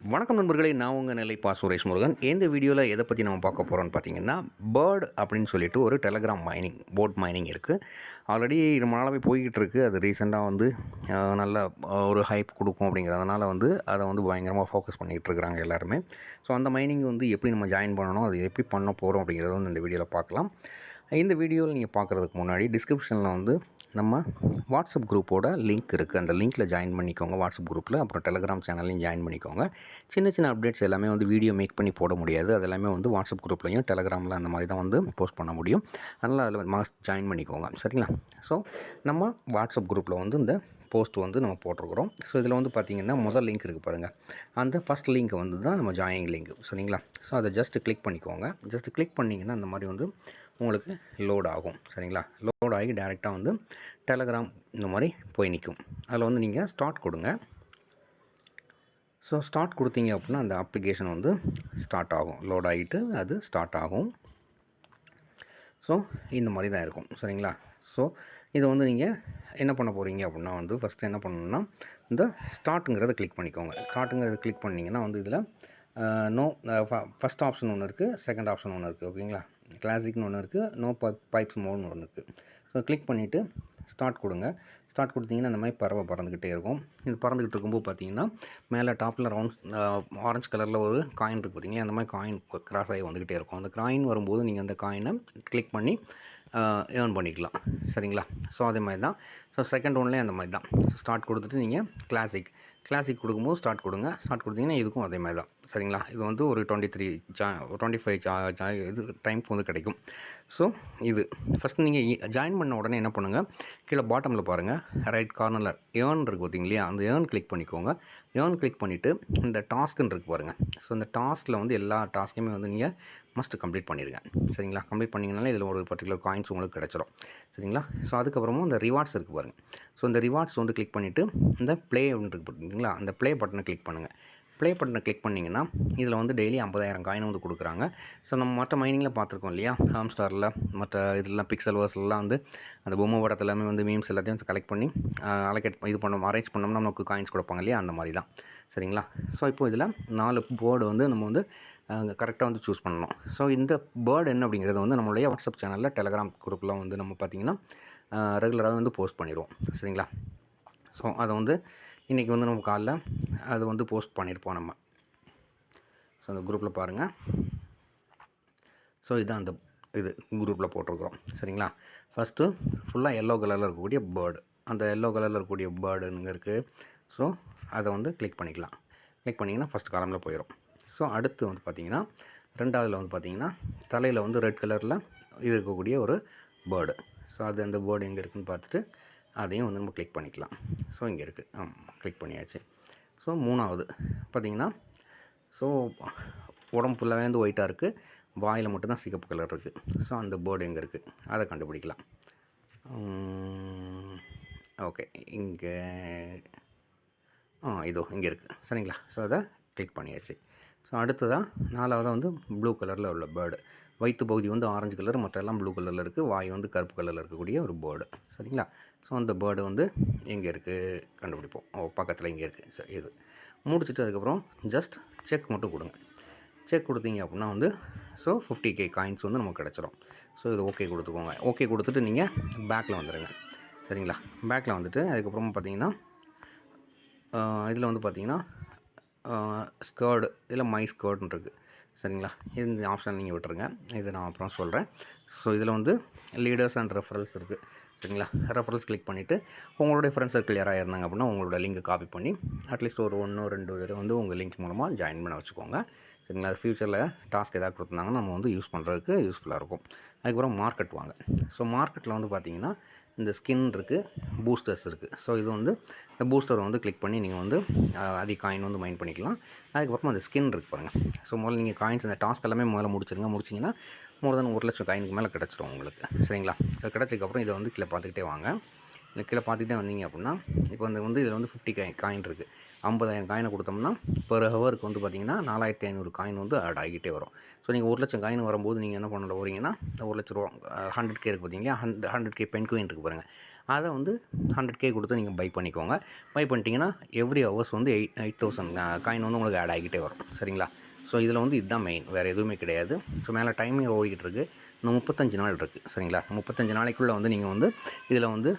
வணக்கம் நண்பர்களே நான் உங்கள் நிலை பா சுரேஷ் முருகன். இந்த வீடியோவில் எதை பற்றி நம்ம பார்க்க போகிறோம்னு பார்த்தீங்கன்னா பேர்டு அப்படின்னு சொல்லிட்டு ஒரு டெலகிராம் மைனிங் போட் மைனிங் இருக்குது ஆல்ரெடி ரொம்ப நாளாகவே போய்கிட்டு இருக்குது அது ரீசெண்டாக வந்து நல்ல ஒரு ஹைப் கொடுக்கும் அப்படிங்கிறதுனால வந்து அதை வந்து பயங்கரமாக ஃபோக்கஸ் பண்ணிகிட்டு இருக்கிறாங்க எல்லாருமே. ஸோ அந்த மைனிங் வந்து எப்படி நம்ம ஜாயின் பண்ணணும் அது எப்படி பண்ண போகிறோம் அப்படிங்கிறத வந்து இந்த வீடியோவில் பார்க்கலாம். இந்த வீடியோவில் நீங்கள் பார்க்குறதுக்கு முன்னாடி டிஸ்கிரிப்ஷனில் வந்து நம்ம வாட்ஸ்அப் குரூப்போட லிங்க் இருக்குது அந்த லிங்க்கில் ஜாயின் பண்ணிக்கோங்க. வாட்ஸ்அப் குரூப்பில் அப்புறம் டெலகிராம் சேனல்லையும் ஜாயின் பண்ணிக்கோங்க. சின்ன சின்ன அப்டேட்ஸ் எல்லாமே வந்து வீடியோ மேக் பண்ணி போட முடியாது. அது எல்லாமே வந்து வாட்ஸ்அப் குரூப்லையும் டெலகிராமில் அந்த மாதிரி தான் வந்து போஸ்ட் பண்ண முடியும். அதனால் அதில் மாஸ்ட் ஜாயின் பண்ணிக்கோங்க. சரிங்களா? ஸோ நம்ம வாட்ஸ்அப் குரூப்பில் வந்து இந்த போஸ்ட் வந்து நம்ம போட்டிருக்கிறோம். ஸோ இதில் வந்து பார்த்திங்கன்னா முதல் லிங்க் இருக்குது பாருங்கள் அந்த ஃபஸ்ட் லிங்க் வந்து தான் நம்ம ஜாயினிங் லிங்க் சரிங்களா? ஸோ அதை ஜஸ்ட் கிளிக் பண்ணிக்கோங்க. ஜஸ்ட் கிளிக் பண்ணிங்கன்னா அந்த மாதிரி வந்து உங்களுக்கு லோட் ஆகும். சரிங்களா? லோட் ஆகி டேரெக்டாக வந்து டெலகிராம் இந்த மாதிரி போய் நிற்கும் அதில் வந்து நீங்கள் ஸ்டார்ட் கொடுங்க. ஸோ ஸ்டார்ட் கொடுத்தீங்க அப்படின்னா அந்த அப்ளிகேஷன் வந்து ஸ்டார்ட் ஆகும். லோட் ஆகிட்டு அது ஸ்டார்ட் ஆகும். ஸோ இந்த மாதிரி தான் இருக்கும். சரிங்களா? ஸோ இதை வந்து நீங்கள் என்ன பண்ண போகிறீங்க அப்படின்னா வந்து ஃபஸ்ட்டு என்ன பண்ணணும்னா இந்த ஸ்டார்ட்டுங்கிறத கிளிக் பண்ணிக்கோங்க. ஸ்டார்ட்டுங்கிறத கிளிக் பண்ணிங்கன்னா வந்து இதில் நோ ஃபஸ்ட் ஆப்ஷன் ஒன்று இருக்குது செகண்ட் ஆப்ஷன் ஒன்று இருக்குது ஓகேங்களா கிளாசிக்னு ஒன்று இருக்குது நோ பைப்ஸ் மோட்னு ஒன்று இருக்குது ஸோ கிளிக் பண்ணிவிட்டு ஸ்டார்ட் கொடுங்க. ஸ்டார்ட் கொடுத்தீங்கன்னா அந்த மாதிரி பறவை பறந்துக்கிட்டே இருக்கும். இது பறந்துக்கிட்டு இருக்கும்போது பார்த்தீங்கன்னா மேலே டாப்பில் ரவுண்ட் ஆரஞ்சு கலரில் ஒரு காயின் இருக்குது பார்த்தீங்களா? அந்த மாதிரி காயின் கிராஸ் ஆகி வந்துக்கிட்டே இருக்கும். அந்த காயின் வரும்போது நீங்கள் அந்த காயினை கிளிக் பண்ணி ஏர்ன் பண்ணிக்கலாம். சரிங்களா? ஸோ அதே மாதிரி தான் ஸோ செகண்ட் ஒன்லேயும் அந்த மாதிரி தான் ஸோ ஸ்டார்ட் கொடுத்துட்டு நீங்கள் கிளாசிக் கிளாசிக் கொடுக்கும்போது ஸ்டார்ட் கொடுங்க. ஸ்டார்ட் கொடுத்தீங்கன்னா இதுக்கும் அதே மாதிரி தான் சரிங்களா? இது வந்து ஒரு டுவெண்ட்டி த்ரீ ஜா டுவெண்ட்டி ஃபைவ் ஜா ஜா இது டைம்க்கு வந்து கிடைக்கும். ஸோ இது. ஃபஸ்ட் நீங்கள் ஜாயின் பண்ண உடனே என்ன பண்ணுங்கள் கீழே பாட்டமில் பாருங்கள் ரைட் கார்னரில் ஏர்ன் இருக்குது பார்த்தீங்க இல்லையா அந்த ஏர்ன் கிளிக் பண்ணிக்கோங்க. ஏர்ன் கிளிக் பண்ணிவிட்டு இந்த டாஸ்க்குன்னு இருக்குது பாருங்கள் ஸோ இந்த டாஸ்கில் வந்து எல்லா டாஸ்க்கையுமே வந்து நீங்கள் மஸ்ட் கம்ப்ளீட் பண்ணிடுங்க சரிங்களா? கம்ப்ளீட் பண்ணிங்கனாலே இதில் ஒரு பர்டிகுலர் காயின்ஸ் உங்களுக்கு கிடச்சிரும். சரிங்களா? ஸோ அதுக்கப்புறமும் இந்த ரிவார்ட்ஸ் இருக்குது பாருங்கள் ஸோ இந்த ரிவார்ட்ஸ் வந்து கிளிக் பண்ணிவிட்டு இந்த ப்ளே அப்படின்னு பார்த்தீங்களா அந்த ப்ளே பட்டனை கிளிக் பண்ணுங்கள் ப்ளே பட்டனை கிளிக் பண்ணிங்கன்னா இதில் வந்து டெய்லி ஐம்பதாயிரம் காயின் வந்து கொடுக்குறாங்க. ஸோ நம்ம மற்ற மைனிங்கில் பார்த்துருக்கோம் இல்லையா? ஹாம்ஸ்டாரில் மற்ற இதெல்லாம் பிக்சல் வேர்ஸ்லாம் வந்து அந்த பொம்மை படத்தில் எல்லாமே வந்து மீம்ஸ் எல்லாத்தையும் கலெக்ட் பண்ணி அலகேட் இது பண்ணோம் அரேஞ்ச் பண்ணோம்னா நமக்கு காயின்ஸ் கொடுப்பாங்க இல்லையா? அந்த மாதிரி தான். சரிங்களா? ஸோ இப்போ இதில் நாலு போர்டு வந்து நம்ம வந்து கரெக்டாக வந்து சூஸ் பண்ணணும். ஸோ இந்த பேர்டு என்ன அப்படிங்கிறது வந்து நம்மளுடைய வாட்ஸ்அப் சேனலில் டெலகிராம் குரூப்பில் வந்து நம்ம பார்த்திங்கன்னா ரெகுலராக வந்து போஸ்ட் பண்ணிடுவோம். சரிங்களா? ஸோ அதை வந்து இன்றைக்கி வந்து நம்ம காலைல அது வந்து போஸ்ட் பண்ணியிருப்போம் நம்ம. ஸோ அந்த குரூப்பில் பாருங்கள் ஸோ இதுதான் அந்த இது குரூப்பில் போட்டிருக்கிறோம். சரிங்களா? ஃபஸ்ட்டு ஃபுல்லாக எல்லோ கலரில் இருக்கக்கூடிய பேர்டு அந்த எல்லோ கலரில் இருக்கக்கூடிய பேர்டுங்க இருக்குது ஸோ அதை வந்து கிளிக் பண்ணிக்கலாம். கிளிக் பண்ணிங்கன்னா ஃபஸ்ட் காலமில் போயிடும் ஸோ அடுத்து வந்து பார்த்திங்கன்னா ரெண்டாவதில் வந்து பார்த்திங்கன்னா தலையில் வந்து ரெட் கலரில் இது இருக்கக்கூடிய ஒரு பேர்டு ஸோ அது அந்த பேர்டு எங்கே இருக்குதுன்னு பார்த்துட்டு அதையும் வந்து நம்ம கிளிக் பண்ணிக்கலாம். ஸோ இங்கே இருக்குது ஆமாம் கிளிக் பண்ணியாச்சு. ஸோ மூணாவது பார்த்திங்கன்னா ஸோ உடம்பு ஃபுல்லாகவே வந்து ஒயிட்டாக இருக்குது வாயில் மட்டும்தான் சிகப்பு கலர் இருக்குது ஸோ அந்த பேர்டு எங்கே இருக்குது அதை கண்டுபிடிக்கலாம். ஓகே இங்கே ஆ இதோ இங்கே இருக்குது சரிங்களா? ஸோ அதை கிளிக் பண்ணியாச்சு. ஸோ அடுத்ததாக நாலாவதாக வந்து ப்ளூ கலரில் உள்ள பேர்டு வயிற்று பகுதி வந்து ஆரஞ்சு கலர் மற்றெல்லாம் ப்ளூ கலரில் இருக்குது வாய் வந்து கருப்பு கலரில் இருக்கக்கூடிய ஒரு பேர்டு சரிங்களா? ஸோ அந்த பேர்டு வந்து எங்கே இருக்குது கண்டுபிடிப்போம். ஓ பக்கத்தில் இங்கே இருக்குது சரி இது. முடிச்சுட்டு அதுக்கப்புறம் ஜஸ்ட் செக் மட்டும் கொடுங்க. செக் கொடுத்தீங்க அப்படின்னா வந்து ஸோ ஃபிஃப்டி கே காயின்ஸ் வந்து நமக்கு கிடச்சிரும். ஸோ இது ஓகே கொடுத்துக்கோங்க. ஓகே கொடுத்துட்டு நீங்கள் பேக்கில் வந்துடுங்க சரிங்களா? பேக்கில் வந்துட்டு அதுக்கப்புறமா பார்த்தீங்கன்னா இதில் வந்து பார்த்தீங்கன்னா ஸ்கர்டு இதில் மை ஸ்கேர்டுன்னு இருக்குது சரிங்களா? இந்த ஆப்ஷன் நீங்கள் விட்டுருங்க. இதை நான் அப்புறம் சொல்கிறேன் ஸோ இதில் வந்து லீடர்ஸ் அண்ட் ரெஃபரல்ஸ் இருக்குது சரிங்களா? ரெஃபரல்ஸ் கிளிக் பண்ணிவிட்டு உங்களுடைய ஃப்ரெண்ட்ஸ் சர்க்கிள் யாராக இருந்தாங்க அப்படின்னா உங்களோட லிங்க் காப்பி பண்ணி அட்லீஸ்ட் ஒரு ஒன்று ரெண்டு பேர் வந்து உங்கள் லிங்க் மூலமாக ஜாயின் பண்ண வச்சுக்கோங்க. சரிங்களா? அது ஃப்யூச்சரில் டாஸ்க் எதாவது கொடுத்துருந்தாங்கன்னா நம்ம வந்து யூஸ் பண்ணுறதுக்கு யூஸ்ஃபுல்லாக இருக்கும். அதுக்கப்புறம் மார்க்கெட் வாங்க. ஸோ மார்க்கெட்டில் வந்து பார்த்தீங்கன்னா இந்த ஸ்கின் இருக்குது பூஸ்டர்ஸ் இருக்குது ஸோ இது வந்து இந்த பூஸ்டரை வந்து கிளிக் பண்ணி நீங்கள் வந்து அதிக காயின் வந்து மைண்ட் பண்ணிக்கலாம். அதுக்கப்புறமா அந்த ஸ்கின் இருக்குது பாருங்கள் ஸோ முதல்ல நீங்கள் காயின்ஸ் இந்த டாஸ்க் எல்லாமே முதல்ல முடிச்சிருங்க. முடிச்சிங்கன்னா மோர் தென் ஒரு லட்சம் காயினுக்கு மேலே கிடச்சிரும் உங்களுக்கு. சரிங்களா? ஸோ கிடச்சதுக்கப்புறம் இதை வந்து கீழே பார்த்துக்கிட்டே வாங்க. இந்த கீழே பார்த்துக்கிட்டே வந்தீங்க அப்படின்னா இப்போ அந்த வந்து இதில் வந்து ஃபிஃப்டி காய் காயின் இருக்குது ஐம்பதாயிரம் காயினை கொடுத்தோம்னா பர் ஹவருக்கு வந்து பார்த்தீங்கன்னா நாலாயிரத்தி ஐநூறு காயின் வந்து ஆட் ஆகிட்டே வரும். ஸோ நீங்கள் ஒரு லட்சம் காயின் வரும்போது நீங்கள் என்ன பண்ண போகிறீங்கன்னா ஒரு லட்ச ரூபா ஹண்ட்ரட் கே இருக்குது பார்த்தீங்களா? ஹண்ட்ரட் கே பென் குயின் இருக்குது பாருங்கள் அதை வந்து ஹண்ட்ரட் கே கொடுத்து நீங்கள் பை பண்ணிக்கோங்க. பை பண்ணிட்டீங்கன்னா எவ்ரி ஹவர்ஸ் வந்து எயிட் எயிட் தௌசண்ட் காயின் வந்து உங்களுக்கு ஆட் ஆகிட்டே வரும். சரிங்களா? ஸோ இதில் வந்து இதுதான் மெயின் வேறு எதுவுமே கிடையாது. ஸோ மேலே டைமிங் ஓடிக்கிட்டு இருக்குது இன்னும் முப்பத்தஞ்சு நாள் இருக்குது சரிங்களா? முப்பத்தஞ்சு நாளைக்குள்ளே வந்து நீங்கள் வந்து இதில் வந்து